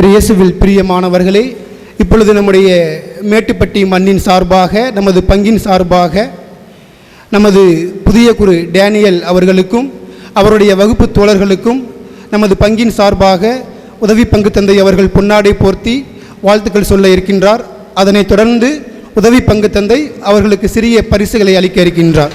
இயேசுவில் பிரியமானவர்களே இப்பொழுது நம்முடைய மேட்டுப்பட்டி மண்ணின் சார்பாக நமது பங்கின் சார்பாக நமது புதிய குரு டேனியல் அவர்களுக்கும் அவருடைய வகுப்பு தோழர்களுக்கும் நமது பங்கின் சார்பாக உதவி பங்கு தந்தை அவர்கள் பொன்னாடை போர்த்தி வாழ்த்துக்கள் சொல்ல இருக்கின்றார். அதனைத் தொடர்ந்து உதவி பங்கு தந்தை அவர்களுக்கு சிறிய பரிசுகளை அளிக்க இருக்கின்றார்.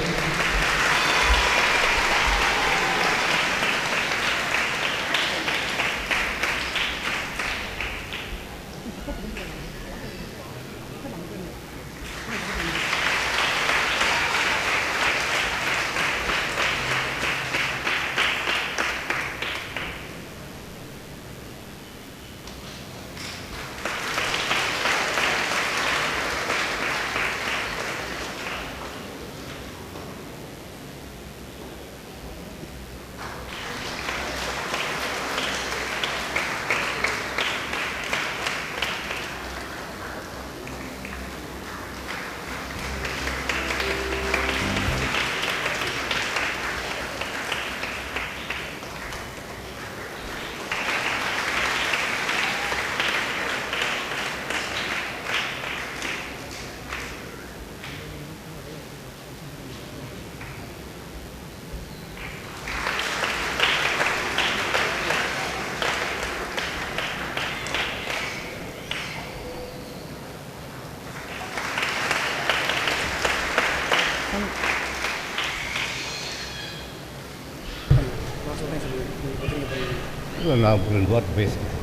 நான் ரெண்டு வார்த்தை பேசுகிறேன்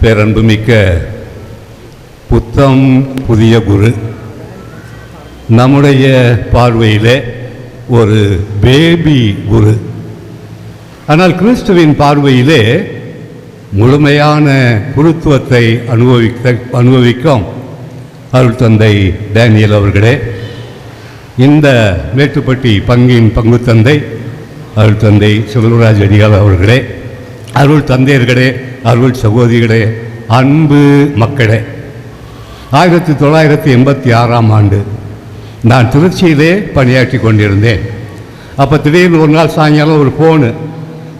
பேரன்புமிக்க புத்தம் புதிய குரு நம்முடைய பார்வையிலே ஒரு பேபி குரு. ஆனால் கிறிஸ்துவின் பார்வையிலே முழுமையான குருத்துவத்தை அனுபவிக்க அனுபவிக்கும் அருள் தந்தை டேனியல் அவர்களே இந்த மேட்டுப்பட்டி பங்கின் பங்கு தந்தை அருள் தந்தை செல்வராஜ் அடியால் அவர்களே அருள் தந்தையர்களே அருள் சகோதரிகளே அன்பு மக்களே. ஆயிரத்தி தொள்ளாயிரத்தி எண்பத்தி ஆறாம் ஆண்டு நான் திருச்சியிலே பணியாற்றி கொண்டிருந்தேன். அப்போ திடீர்னு ஒரு நாள் சாயங்காலம் ஒரு ஃபோனு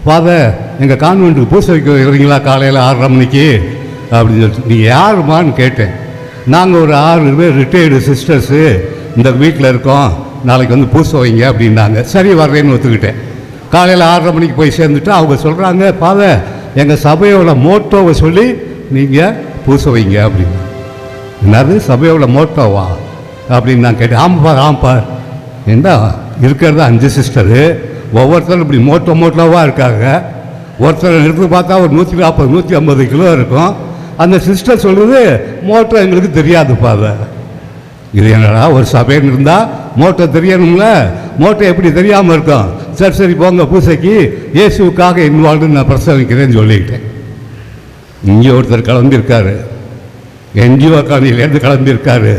ஃபாதர் எங்கள் கான்வெண்ட்டுக்கு பூசை வைக்க வைக்கிறீங்களா காலையில் ஆறரை மணிக்கு? அப்படின்னு சொல்லிட்டு நீங்கள் யாருமான்னு கேட்டேன். நாங்கள் ஒரு ஆறு பேர் ரிட்டையர்டு சிஸ்டர்ஸு இந்த வீட்டில் இருக்கோம். நாளைக்கு வந்து பூசை வைங்க அப்படின்னாங்க. சரி வர்றேன்னு ஒத்துக்கிட்டேன். காலையில் ஆறரை மணிக்கு போய் சேர்ந்துட்டு அவங்க சொல்கிறாங்க பாத எங்கள் சபையோட மோட்டோவை சொல்லி நீங்கள் பூச வைங்க அப்படின்னு. என்னது? சபையோட மோட்டோவா? அப்படின்னு நான் கேட்டேன். ஆமாப்பார் ஆமாப்பார் என்ன? இருக்கிறது அஞ்சு சிஸ்டரு. ஒவ்வொருத்தரும் இப்படி மோட்டோ மோட்டோவாக இருக்காங்க. ஒருத்தர் எடுத்து பார்த்தா ஒரு நூற்றி நாற்பது நூற்றி ஐம்பது கிலோ இருக்கும். அந்த சிஸ்டர் சொல்லுது மோட்டோ எங்களுக்கு தெரியாது பாதை இது என்னடா ஒரு சபைன்னு இருந்தால் மோட்டோ தெரியணும்ல? மோட்டோ எப்படி தெரியாமல் இருக்கும்? சரி சரி போங்க பூசைக்கு. இயேசுக்காக இன்வால்வ்டு நான் பிரசவிக்கிறேன்னு சொல்லிக்கிட்டேன். இங்கே ஒருத்தர் கிளம்பியிருக்காரு என்ஜிஓ காணியிலேருந்து கிளம்பியிருக்காரு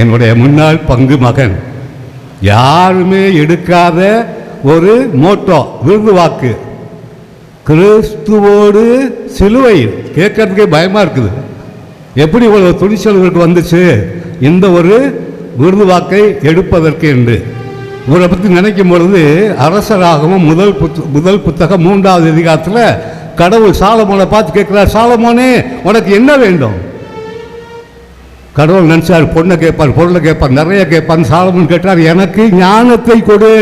என்னுடைய முன்னாள் பங்கு மகன். யாருமே எடுக்காத ஒரு மோட்டோ விருது வாக்கு. கிறிஸ்துவோடு சிலுவை கேட்கறதுக்கே பயமாக இருக்குது. எப்படி இவ்வளவு துணிச்சல்களுக்கு வந்துச்சு? இந்த ஒரு விருது வாக்கை எடுப்பதற்கு என்று. இவரை பற்றி நினைக்கும் பொழுது அரசராகவும் முதல் புத் முதல் புத்தகம் மூன்றாவது அதிகாரத்தில் கடவுள் சாலமோனை பார்த்து கேட்குறார் சாலமோனே உனக்கு என்ன வேண்டும்? கடவுள் நினச்சார் பொண்ணை கேட்பார் பொருளை கேட்பார் நிறைய கேட்பார். சாலமோன் கேட்டார் எனக்கு ஞானத்தை கொடு.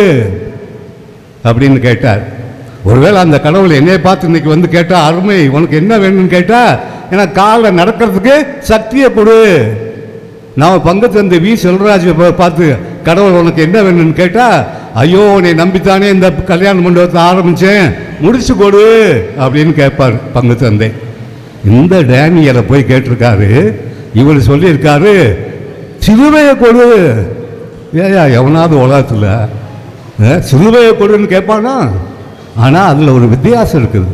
அப்படின்னு கேட்டார். ஒருவேளை அந்த கடவுள் என்னைய பார்த்து இன்னைக்கு வந்து கேட்டால் அருமை உனக்கு என்ன வேணும்னு கேட்டால் எனக்கு காலில் நடக்கிறதுக்கு சக்தியை கொடு. நான் பங்கு தந்த வி. செல்வராஜ் பார்த்து கடவுள் உனக்கு என்ன வேணும்னு கேட்டால் ஐயோ உன்னை நம்பித்தானே இந்த கல்யாண மண்டபத்தை ஆரம்பித்தேன் முடிச்சு கொடு அப்படின்னு கேட்பார் பங்கு தந்தை. இந்த டேனியலை போய் கேட்டிருக்காரு. இவர் சொல்லியிருக்காரு சிலுவையை கொடு. ஏயா எவனாவது உலகத்தில் அஹ், சிலுவையை கொடுன்னு கேட்பானா? ஆனால் அதில் ஒரு வித்தியாசம் இருக்குது.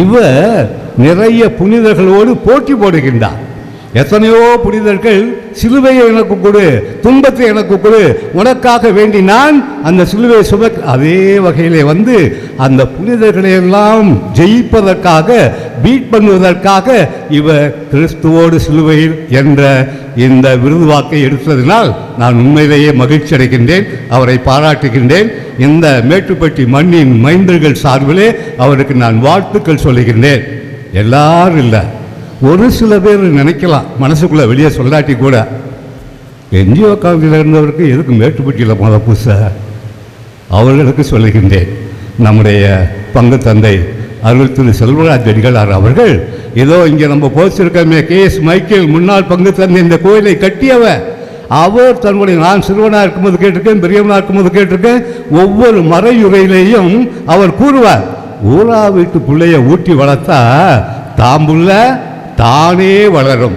இவ நிறைய புனிதர்களோடு போட்டி போடுகின்றான் எத்தனையோ புனிதர்கள் சிலுவையை எனக்கு கொடு துன்பத்தை எனக்கு கொடு உனக்காக வேண்டி நான் அந்த சிலுவையை சும அதே வகையிலே வந்து அந்த புனிதர்களை எல்லாம் ஜெயிப்பதற்காக பீட் பண்ணுவதற்காக இவர் கிறிஸ்துவோடு சிலுவையில் என்ற இந்த விருது வாக்கை எடுத்ததினால் நான் உண்மையிலேயே மகிழ்ச்சி அடைகின்றேன் அவரை பாராட்டுகின்றேன். இந்த மேட்டுப்பட்டி மண்ணின் மைந்தர்கள் சார்பிலே அவருக்கு நான் வாழ்த்துக்கள் சொல்லுகின்றேன். எல்லாரும் இல்லை. ஒரு சில பேர் நினைக்கலாம் மனசுக்குள்ளே வெளியே சொல்லாட்டி கூட என்ஜிஓ காலத்தில் இருந்தவருக்கு எதுக்கு மேட்டுப்பட்டியில் மத புதுசாக அவர்களுக்கு சொல்லுகின்றேன் நம்முடைய பங்கு தந்தை அருள் திரு செல்வராஜ் அடிகளார் அவர்கள் ஏதோ இங்கே நம்ம போச்சிருக்கோமே கே எஸ் மைக்கேல் முன்னாள் பங்கு தந்தை இந்த கோயிலை கட்டியவர் அவர் தன்னுடைய நான் சிறுவனாக இருக்கும்போது கேட்டிருக்கேன் பெரியவனாக இருக்கும்போது கேட்டிருக்கேன் ஒவ்வொரு மறையுறையிலையும் அவர் கூறுவார் ஊரா வீட்டு பிள்ளைய ஊட்டி வளர்த்தா தாம்புள்ள தானே வளரும்.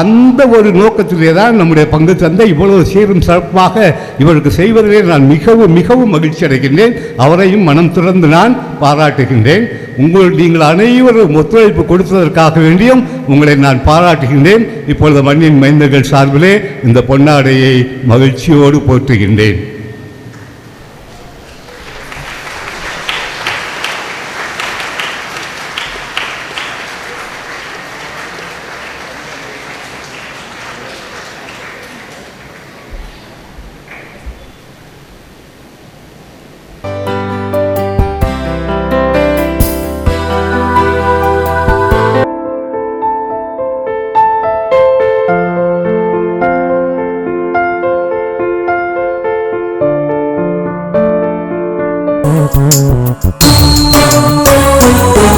அந்த ஒரு நோக்கத்திலே தான் நம்முடைய பங்கு தந்தை இவ்வளவு சீரும் சிறப்பாக இவருக்கு செய்வதிலே நான் மிகவும் மிகவும் மகிழ்ச்சி அடைகின்றேன். அவரையும் மனம் திறந்து நான் பாராட்டுகின்றேன். உங்கள் நீங்கள் அனைவரும் ஒத்துழைப்பு கொடுத்ததற்காக வேண்டியும் உங்களை நான் பாராட்டுகின்றேன். இப்பொழுது மண்ணின் மைந்தர்கள் சார்பிலே இந்த பொன்னாடையை மகிழ்ச்சியோடு போற்றுகின்றேன். Thank you.